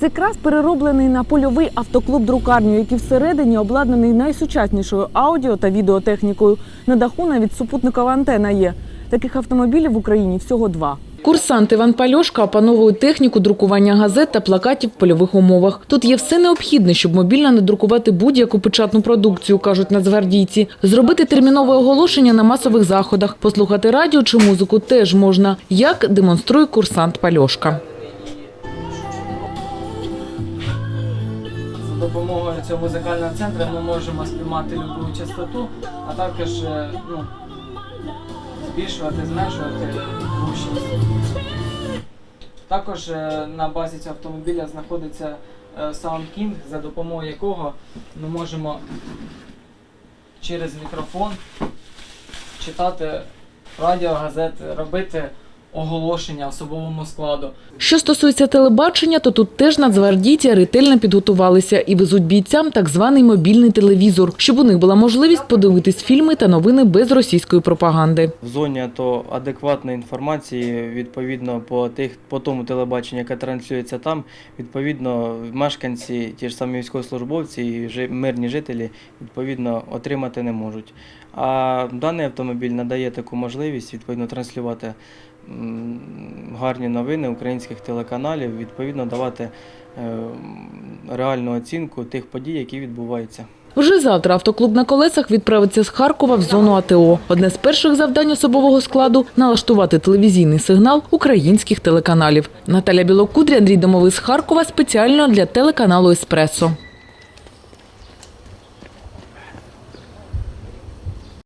Цей крас перероблений на польовий автоклуб друкарню, який всередині обладнаний найсучаснішою аудіо та відеотехнікою. На даху навіть супутникова антена є. Таких автомобілів в Україні всього два. Курсант Іван Пальошка опановує техніку друкування газет та плакатів в польових умовах. Тут є все необхідне, щоб мобільно надрукувати будь-яку печатну продукцію, кажуть нацгвардійці. Зробити термінове оголошення на масових заходах, послухати радіо чи музику теж можна, як демонструє курсант Пальошка. Допомогою цього музикального центру ми можемо спіймати любу частоту, а також е, ну, збільшувати, зменшувати гучність. Також е, на базі цього автомобіля знаходиться е, Sound King, за допомогою якого ми можемо через мікрофон читати радіогазети, робити оголошення особовому складу. Що стосується телебачення, то тут теж нацгвардійці ретельно підготувалися і везуть бійцям так званий мобільний телевізор, щоб у них була можливість подивитись фільми та новини без російської пропаганди. в зоні АТО адекватної інформації відповідно по тих по тому телебаченню, яке транслюється там. Відповідно, мешканці, ті ж самі військовослужбовці і мирні жителі відповідно отримати не можуть. А даний автомобіль надає таку можливість відповідно транслювати гарні новини українських телеканалів, відповідно давати е, реальну оцінку тих подій, які відбуваються. Вже завтра автоклуб на колесах відправиться з Харкова в зону АТО. Одне з перших завдань особового складу налаштувати телевізійний сигнал українських телеканалів. Наталя Білокудрі, Андрій Домовий з Харкова спеціально для телеканалу Еспресо.